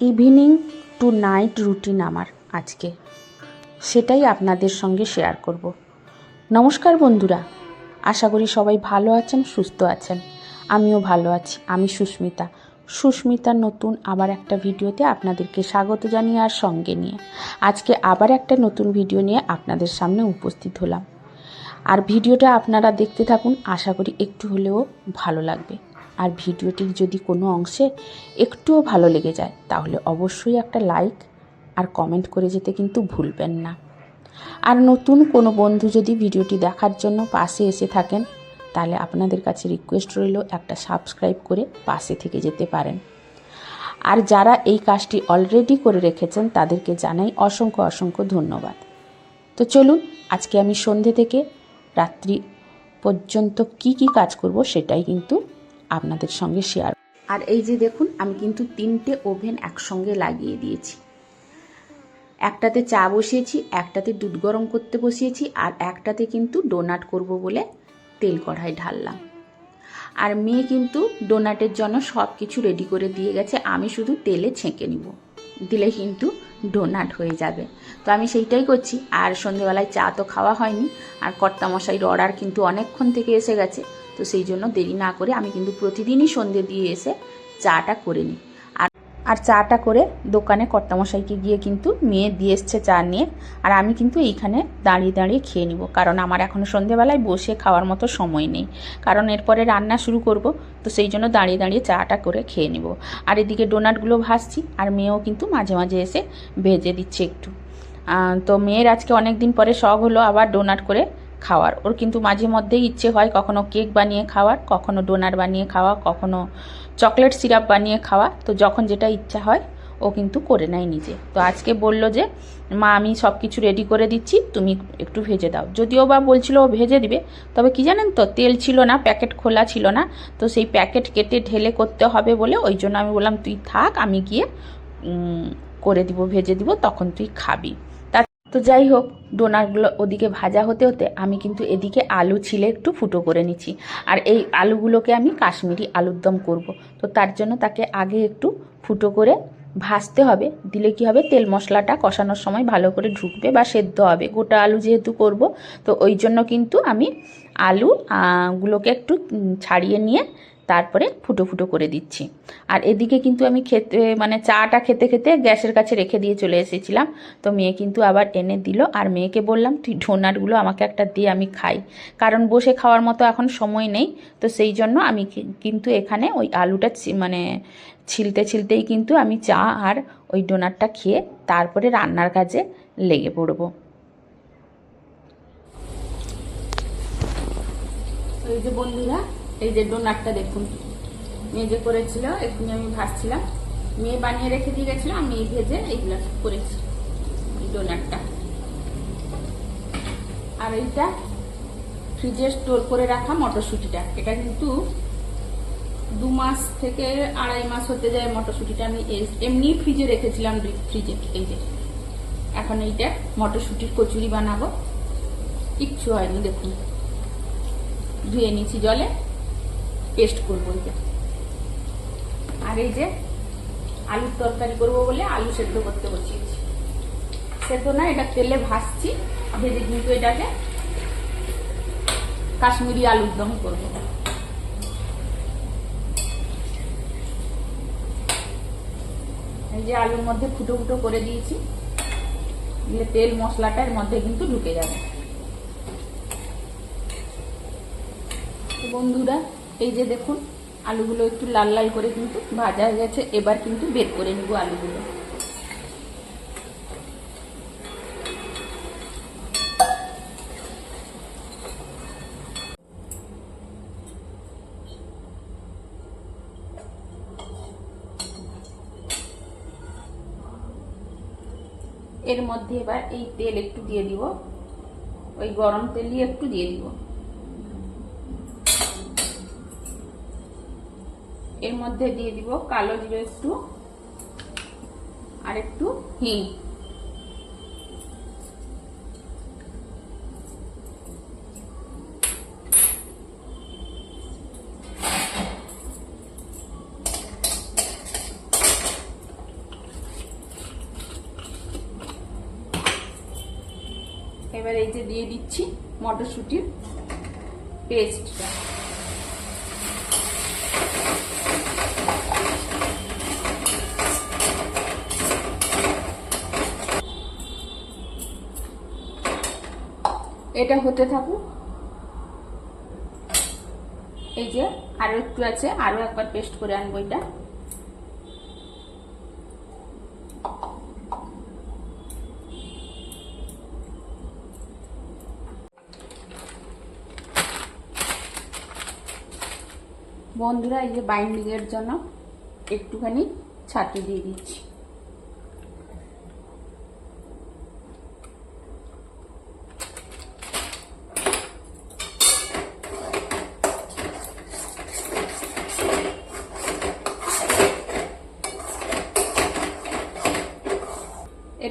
Evening to night routine আমার আজকে। সেটাই আপনাদের সঙ্গে শেয়ার করব। নমস্কার বন্ধুরা, আশা করি সবাই ভালো আছেন, সুস্থ আছেন। আমিও ভালো আছি, আমি সুস্মিতা। সুস্মিতার নতুন আবার একটা ভিডিওতে আপনাদেরকে স্বাগত জানিয়ে আর সঙ্গে নিয়ে। আজকে আবার একটা নতুন ভিডিও নিয়ে আপনাদের সামনে উপস্থিত হলাম। আর ভিডিওটা আপনারা দেখতে থাকুন, আশা করি একটু হলেও ভালো লাগবে। আর ভিডিওটির যদি কোনো অংশে একটুও ভালো লেগে যায়, তাহলে অবশ্যই একটা লাইক আর কমেন্ট করে যেতে কিন্তু ভুলবেন না। আর নতুন কোনো বন্ধু যদি ভিডিওটি দেখার জন্য পাশে এসে থাকেন, তাহলে আপনাদের কাছে রিকোয়েস্ট রইল একটা সাবস্ক্রাইব করে পাশে থেকে যেতে পারেন। আর যারা এই কাজটি অলরেডি করে রেখেছেন, তাদেরকে জানাই অসংখ্য অসংখ্য ধন্যবাদ। তো চলুন, আজকে আমি সন্ধে থেকে রাত্রি পর্যন্ত কি কি কাজ করব সেটাই কিন্তু আপনাদের সঙ্গে শেয়ার আর এই যে দেখুন, আমি কিন্তু তিনটে ওভেন একসঙ্গে লাগিয়ে দিয়েছি। একটাতে চা বসিয়েছি, একটাতে দুধ গরম করতে বসিয়েছি, আর একটাতে কিন্তু ডোনাট করব বলে তেল কড়াই ঢাললাম। আর মেয়ে কিন্তু ডোনাটের জন্য সব কিছু রেডি করে দিয়ে গেছে, আমি শুধু তেলে ছেঁকে নিব। দিলে কিন্তু ডোনাট হয়ে যাবে। তো আমি সেইটাই করছি, আর সন্ধেবেলায় চা তো খাওয়া হয়নি, আর কর্তামশাইর অর্ডার কিন্তু অনেকক্ষণ থেকে এসে গেছে। তো সেই জন্য দেরি না করে আমি কিন্তু প্রতিদিনই সন্ধে দিয়ে এসে চাটা করে নিই। আর আর চাটা করে দোকানে কর্তামশাইকে গিয়ে কিন্তু মেয়ে দিয়ে এসছে চা নিয়ে, আর আমি কিন্তু এইখানে দাঁড়িয়ে দাঁড়িয়ে খেয়ে নিব। কারণ আমার এখনও সন্ধেবেলায় বসে খাওয়ার মতো সময় নেই। কারণ এরপরে রান্না শুরু করব, তো সেই জন্য দাঁড়িয়ে দাঁড়িয়ে চাটা করে খেয়ে নিব। আর এদিকে ডোনাটগুলো ভাসছি আর মেয়েও কিন্তু মাঝে মাঝে এসে ভেজে দিচ্ছে একটু। তো মেয়ের আজকে অনেক দিন পরে শখ হলো আবার ডোনাট করে খাওয়ার। ওর কিন্তু মাঝে মধ্যেই ইচ্ছে হয় কখনো কেক বানিয়ে খাওয়ার, কখনো ডোনার বানিয়ে খাওয়া, কখনো চকলেট সিরাপ বানিয়ে খাওয়া। তো যখন যেটা ইচ্ছা হয়, ও কিন্তু করে নেয় নিজে। তো আজকে বলল যে, মা, আমি সব কিছু রেডি করে দিচ্ছি, তুমি একটু ভেজে দাও। যদিও বা বলছিল ও ভেজে দিবে, তবে কি জানেন তো, তেল ছিল না, প্যাকেট খোলা ছিল না। তো সেই প্যাকেট কেটে ঢেলে করতে হবে বলে ওই জন্য আমি বললাম, তুই থাক, আমি গিয়ে করে দিব, ভেজে দিব, তখন তুই খাবি। তা যাই হোক, ডোনাটগুলো ওদিকে ভাজা হতে হতে আমি কিন্তু এদিকে আলু ছিলে একটু ফুটো করে নিচ্ছি। আর এই আলুগুলোকে আমি কাশ্মীরি আলুর দম করব। তো তার জন্য তাকে আগে একটু ফুটো করে ভাজতে হবে। দিলে কি হবে? তেল মশলাটা কষানোর সময় ভালো করে ঢুকবে বা সেদ্ধ হবে। গোটা আলু যেহেতু করব, তো ওই জন্য কিন্তু আমি আলু গুলোকে একটু ছাড়িয়ে নিয়ে তারপরে ফুটো ফুটো করে দিচ্ছি। আর এদিকে কিন্তু আমি খেতে মানে চাটা খেতে খেতে গ্যাসের কাছে রেখে দিয়ে চলে এসেছিলাম। তো মেয়ে কিন্তু আবার এনে দিল। আর মেয়েকে বললাম, তুই ডোনাটগুলো আমাকে একটা দিয়ে আমি খাই। কারণ বসে খাওয়ার মতো এখন সময় নেই। তো সেই জন্য আমি কিন্তু এখানে ওই আলুটা মানে ছিলতে ছিলতেই কিন্তু আমি চা আর ওই ডোনাটটা খেয়ে তারপরে রান্নার কাজে লেগে পড়ব। এই যে বন্ধুরা এই যে ডোনাটটা দেখুন। মেয়ে যে করেছিল এক্ষুনি আমি ভাজছিলাম। মেয়ে বানিয়ে রেখে দিয়ে গেছিল, আমি এই ভেজে এইগুলা করেছি, এই ডোনাটটা। আর এইটা ফ্রিজে স্টোর করে রাখা মটরশুঁটিটা। এটা কিন্তু দু মাস থেকে আড়াই মাস হতে যায় মটরশুঁটিটা। আমি এমনি ফ্রিজে রেখেছিলাম ফ্রিজে, এই যে। এখন এইটা মটরশুঁটির কচুরি বানাবো। কিচ্ছু হয়নি, দেখুন। ধুয়ে নিচ্ছি জলে। পেস্ট করব এটা আর এই যে আলুর তরকারি করব বলে আলু সেদ্ধ করতে বসিয়েছি। সেদ্ধ না, এটা তেলে ভাজছি, ভেজে কিন্তু এটাকে কাশ্মীরি আলুর দম করব। যে আলুর মধ্যে ফুটো ফুটো করে দিয়েছি তেল মশলাটা এর মধ্যে কিন্তু ঢুকে যাবে। বন্ধুরা এই যে দেখুন, আলুগুলো একটু লাল লাল করে কিন্তু ভাজা হয়ে গেছে। এবার কিন্তু বের করে নিব আলুগুলো। এর মধ্যে এবার এই তেল একটু দিয়ে দিব। ওই গরম তেলই একটু দিয়ে দিব। এর মধ্যে দিয়ে দিব কালো জিরে একটু, আর একটু হিং। এবার এই যে দিয়ে দিচ্ছি মটরশুটির পেস্ট। এটা হতে থাকুক। এই যে, আরও একটু আছে, আরও একবার পেস্ট করে আনব এটা। বন্ধুরা, এই যে বাইন্ডিং এর জন্য একটুখানি ছাতু দিয়ে দিচ্ছি।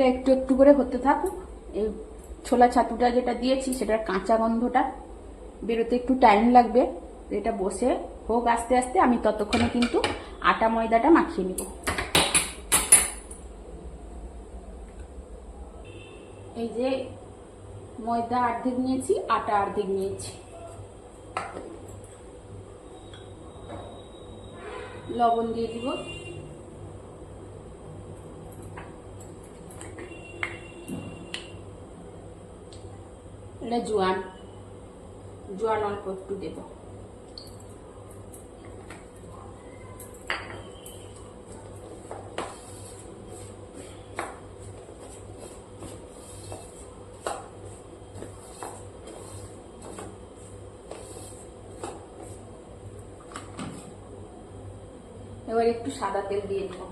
এটা একটু একটু করে হতে থাকুক। এই ছোলা ছাতুটা যেটা দিয়েছি, সেটার কাঁচা গন্ধটা বেরোতে একটু টাইম লাগবে। এটা বসে হোক আস্তে আস্তে, আমি ততক্ষণে কিন্তু আটা ময়দাটা মাখিয়ে নিব। এই যে ময়দা অর্ধেক নিয়েছি, আটা অর্ধেক নিয়েছি। লবণ দিয়ে দিব। এটা জোয়ান জোয়ান অল্প একটু দেব। এবার একটু সাদা তেল দিয়ে দেবো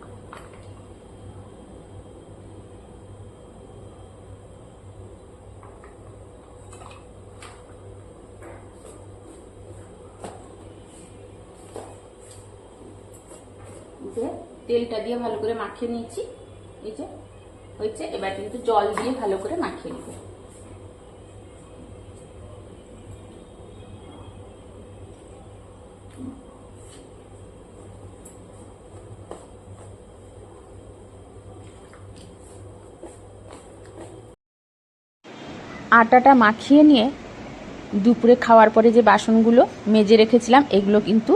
যে তেলটা দিয়ে ভালো করে মাখিয়ে নিয়েছি। এই যে, হয়েছে। এবার কিন্তু জল দিয়ে ভালো করে মাখিয়ে নেব। আটাটা মাখিয়ে নিয়ে দুপুরে খাওয়ার পরে যে বাসনগুলো মেজে রেখেছিলাম, এগুলো কিন্তু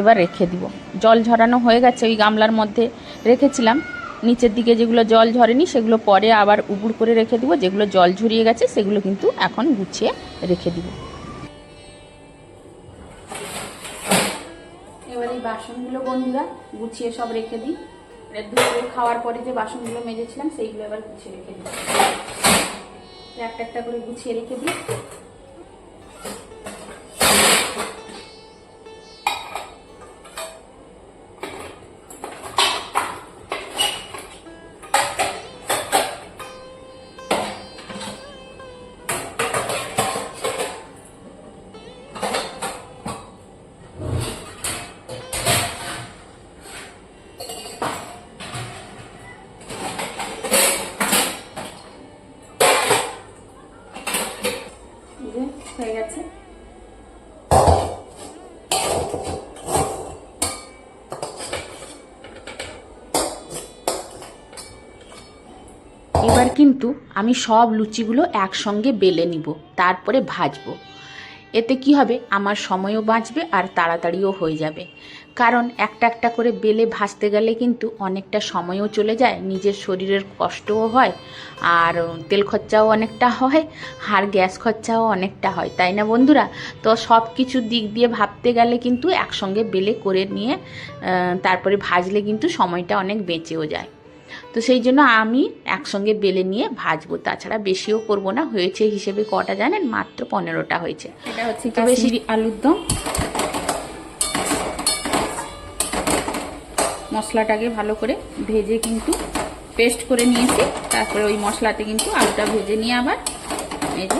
এবার রেখে দিব। জল ঝরানো হয়ে গেছে ওই গামলার মধ্যে। রেখেছিলাম। নিচের দিকে যেগুলো জল ঝরেনি, সেগুলো পরে আবার উপুর করে রেখে দিব। যেগুলো জল ঝরিয়ে গেছে, সেগুলো কিন্তু এখন গুছিয়ে রেখে দিব। এবার এই বাসনগুলো বন্ধুরা, গুছিয়ে সব রেখে দিই। দুপুরে খাওয়ার পরে যে বাসনগুলো মেজেছিলাম, সেইগুলো এবার গুছিয়ে রেখে দিই। একটা একটা করে গুছিয়ে রেখে দিই। হয়ে গেছে। এবার কিন্তু আমি সব লুচিগুলো একসঙ্গে বেলে নিব তারপরে ভাজবো। এতে কি হবে? আমার সময়ও বাঁচবে আর তাড়াতাড়িও হয়ে যাবে। কারণ একটা একটা করে বেলে ভাজতে গেলে কিন্তু অনেকটা সময়ও চলে যায়, নিজের শরীরের কষ্টও হয়, আর তেল খরচাও অনেকটা হয়, আর গ্যাস খরচাও অনেকটা হয়, তাই না বন্ধুরা? তো সব কিছুর দিক দিয়ে ভাবতে গেলে কিন্তু একসঙ্গে বেলে করে নিয়ে তারপরে ভাজলে কিন্তু সময়টা অনেক বেঁচেও যায়। তো সেই জন্য আমি একসঙ্গে বেলে নিয়ে ভাজবো। তাছাড়া বেশিও করব না হয়েছে হিসেবে কটা জানেন? মাত্র পনেরোটা হয়েছে। এটা হচ্ছে বেশি আলুর দম। মশলাটাকে ভালো করে ভেজে কিন্তু পেস্ট করে নিয়েছি। তারপরে ওই মশলাতে কিন্তু আলুটা ভেজে নিয়ে আবার এই যে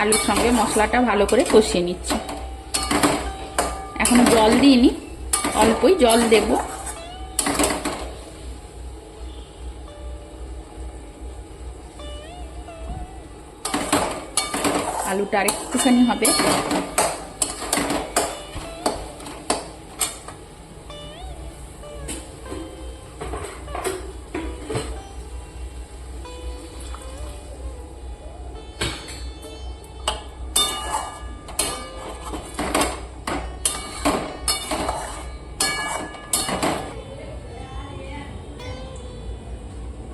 আলুর সঙ্গে মশলাটা ভালো করে কষিয়ে নিচ্ছি। এখন জল দিইনি অল্পই জল দেবো। আলুটা আরেকটুখানি হবে।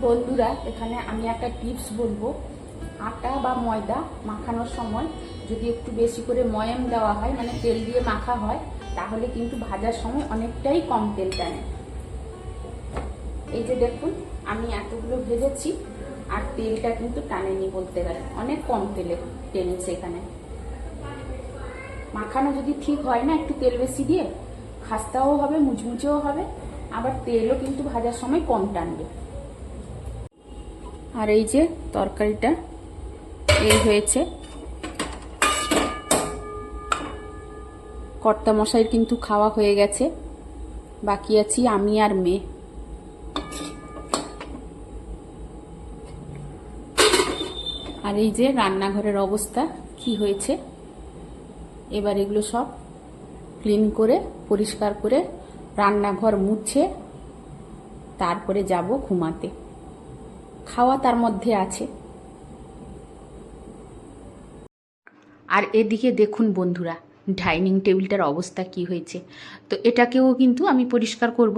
বন্ধুরা এখানে আমি একটা টিপস বলব। আটা বা ময়দা মাখানোর সময় যদি একটু বেশি করে ময়াম দেওয়া হয় মানে তেল দিয়ে মাখা হয়, তাহলে কিন্তু ভাজার সময় অনেকটাই কম তেল টানে এই যে দেখুন, আমি এতগুলো ভেজেছি আর তেলটা কিন্তু টানেনি বলতে গেলে, অনেক কম তেলে টেনেছে এখানে। মাখানো যদি ঠিক হয় না, একটু তেল বেশি দিয়ে, খাস্তাও হবে, মুচমুচেও হবে, আবার তেলও কিন্তু ভাজার সময় কম টানবে। আর এই যে তরকারিটা এই হয়েছে। কর্তা মশাইয়ের কিন্তু খাওয়া হয়ে গেছে। বাকি আছি আমি আর মেয়ে। আর এই যে রান্নাঘরের অবস্থা, কি হয়েছে? এবার এগুলো সব ক্লিন করে, পরিষ্কার করে রান্নাঘর মুছে, তারপরে যাব ঘুমাতে। খাওয়া তার মধ্যে আছে। আর এদিকে দেখুন বন্ধুরা, ডাইনিং টেবিলটার অবস্থা কি হয়েছে। তো এটাকেও কিন্তু আমি পরিষ্কার করব।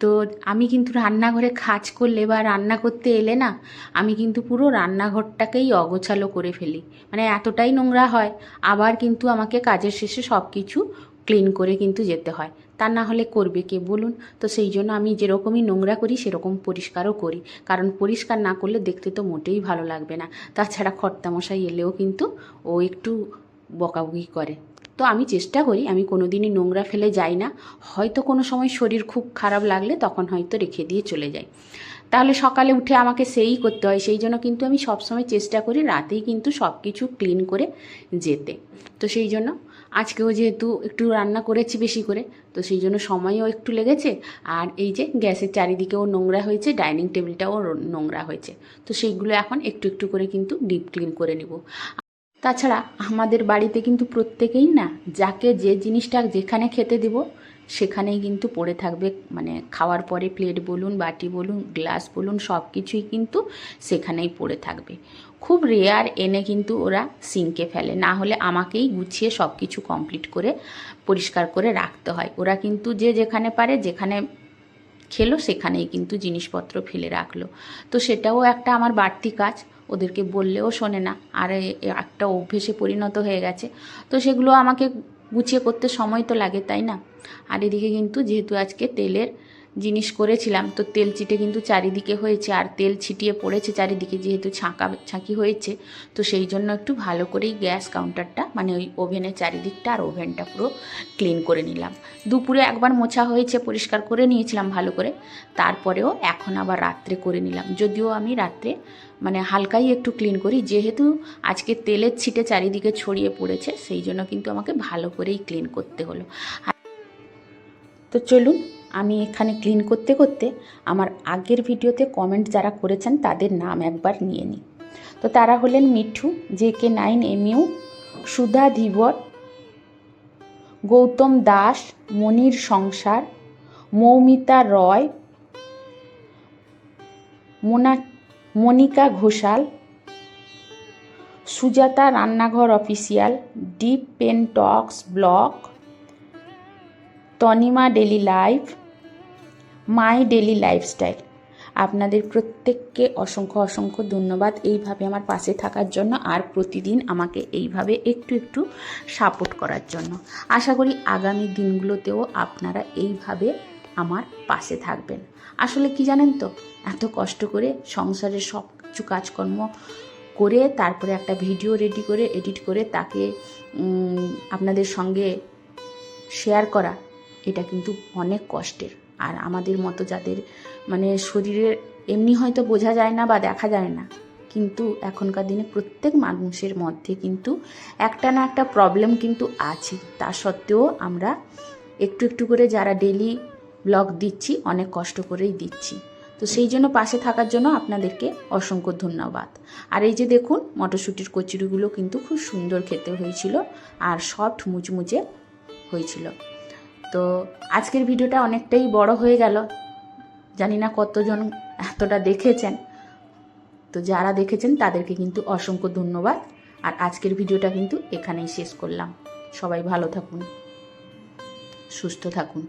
তো আমি কিন্তু রান্নাঘরে কাজ করলে বা রান্না করতে এলে না, আমি কিন্তু পুরো রান্নাঘরটাকেই অগোছালো করে ফেলি। মানে এতটাই নোংরা হয়, আবার কিন্তু আমাকে কাজের শেষে সব কিছু ক্লিন করে কিন্তু যেতে হয়। তা না হলে করবে কে বলুন? তো সেই জন্য আমি যেরকমই নোংরা করি, সেরকম পরিষ্কারও করি। কারণ পরিষ্কার না করলে দেখতে তো মোটেই ভালো লাগবে না। তাছাড়া কর্তামশাই এলেও কিন্তু ও একটু বকাবকি করে। তো আমি চেষ্টা করি, আমি কোনো দিনই নোংরা ফেলে যাই না। হয়তো কোনো সময় শরীর খুব খারাপ লাগলে তখন হয়তো রেখে দিয়ে চলে যাই। তাহলে সকালে উঠে আমাকে সেই করতে হয়। সেই জন্য কিন্তু আমি সবসময় চেষ্টা করি রাতেই কিন্তু সব কিছু ক্লিন করে যেতে। তো সেই জন্য আজকেও যেহেতু একটু রান্না করেছি বেশি করে, তো সেই জন্য সময়ও একটু লেগেছে। আর এই যে গ্যাসের চারিদিকেও নোংরা হয়েছে, ডাইনিং টেবিলটাও নোংরা হয়েছে। তো সেইগুলো এখন একটু একটু করে কিন্তু ডিপ ক্লিন করে নিব। তাছাড়া আমাদের বাড়িতে কিন্তু প্রত্যেকেই না, যাকে যে জিনিসটা যেখানে খেতে দিব, সেখানেই কিন্তু পড়ে থাকবে। মানে খাওয়ার পরে প্লেট বলুন, বাটি বলুন, গ্লাস বলুন সব কিছুই কিন্তু সেখানেই পড়ে থাকবে। খুব রেয়ার এনে কিন্তু ওরা সিঙ্কে ফেলে। না হলে আমাকেই গুছিয়ে সব কিছু কমপ্লিট করে, পরিষ্কার করে রাখতে হয়। ওরা কিন্তু যে যেখানে পারে, যেখানে খেলো, সেখানেই কিন্তু জিনিসপত্র ফেলে রাখল। তো সেটাও একটা আমার বাড়তি কাজ। ওদেরকে বললেও শোনে না। আর একটা অভ্যেসে পরিণত হয়ে গেছে। তো সেগুলো আমাকে গুছিয়ে করতে সময় তো লাগে, তাই না? আর এদিকে কিন্তু যেহেতু আজকে তেলের জিনিস করেছিলাম। তো তেল চিটে কিন্তু চারিদিকে হয়েছে আর তেল ছিটিয়ে পড়েছে চারিদিকে যেহেতু ছাঁকা, ছাঁকি হয়েছে। তো সেই জন্য একটু ভালো করেই গ্যাস কাউন্টারটা মানে ওই ওভেনের চারিদিকটা আর ওভেনটা পুরো ক্লিন করে নিলাম। দুপুরে একবার মোছা হয়েছে, পরিষ্কার করে নিয়েছিলাম ভালো করে। তারপরেও এখন আবার রাত্রে করে নিলাম। যদিও আমি রাত্রে মানে হালকাই একটু ক্লিন করি, যেহেতু আজকে তেলের ছিটে চারিদিকে ছড়িয়ে পড়েছে, সেই জন্য কিন্তু আমাকে ভালো করেই ক্লিন করতে হলো। তো চলুন আমি এখানে ক্লিন করতে করতে আমার আগের ভিডিওতে কমেন্ট যারা করেছেন তাদের নাম একবার নিয়ে নিই। তো তারা হলেন Mithu J K nine M U Sudha Dhibar, Gautam Das, Monir Sangsar, Moumita Roy, Mona, Monika Ghoshal, Sujata রান্নাঘর official, deep pen talks vlog, Tanima daily life my daily lifestyle আপনাদের প্রত্যেককে অসংখ্য অসংখ্য ধন্যবাদ এইভাবে আমার পাশে থাকার জন্য আর প্রতিদিন আমাকে এইভাবে একটু একটু সাপোর্ট করার জন্য। আশা করি আগামী দিনগুলোতেও আপনারা এইভাবে আমার পাশে থাকবেন। আসলে কি জানেন তো, এত কষ্ট করে সংসারের সব কিছু কাজকর্ম করে তারপরে একটা ভিডিও রেডি করে এডিট করে তাকে আপনাদের সঙ্গে শেয়ার করা, এটা কিন্তু অনেক কষ্টের। আর আমাদের মতো যাদের মানে শরীরের এমনি হয়তো বোঝা যায় না বা দেখা যায় না, কিন্তু এখনকার দিনে প্রত্যেক মানুষের মধ্যে কিন্তু একটা না একটা প্রবলেম কিন্তু আছে। তা সত্ত্বেও আমরা একটু একটু করে যারা ডেলি ব্লগ দিচ্ছি, অনেক কষ্ট করেই দিচ্ছি। তো সেই জন্য পাশে থাকার জন্য আপনাদেরকে অসংখ্য ধন্যবাদ। আর এই যে দেখুন, মটরশুঁটির কচুরিগুলো কিন্তু খুব সুন্দর খেতে হয়েছিল আর সফট মুচমুচে হয়েছিল। তো আজকের ভিডিওটা অনেকটাই বড় হয়ে গেল। জানি না কতজন এতটা দেখেছেন। তো যারা দেখেছেন, তাদেরকে কিন্তু অসংখ্য ধন্যবাদ। আর আজকের ভিডিওটা কিন্তু এখানেই শেষ করলাম। সবাই ভালো থাকুন, সুস্থ থাকুন।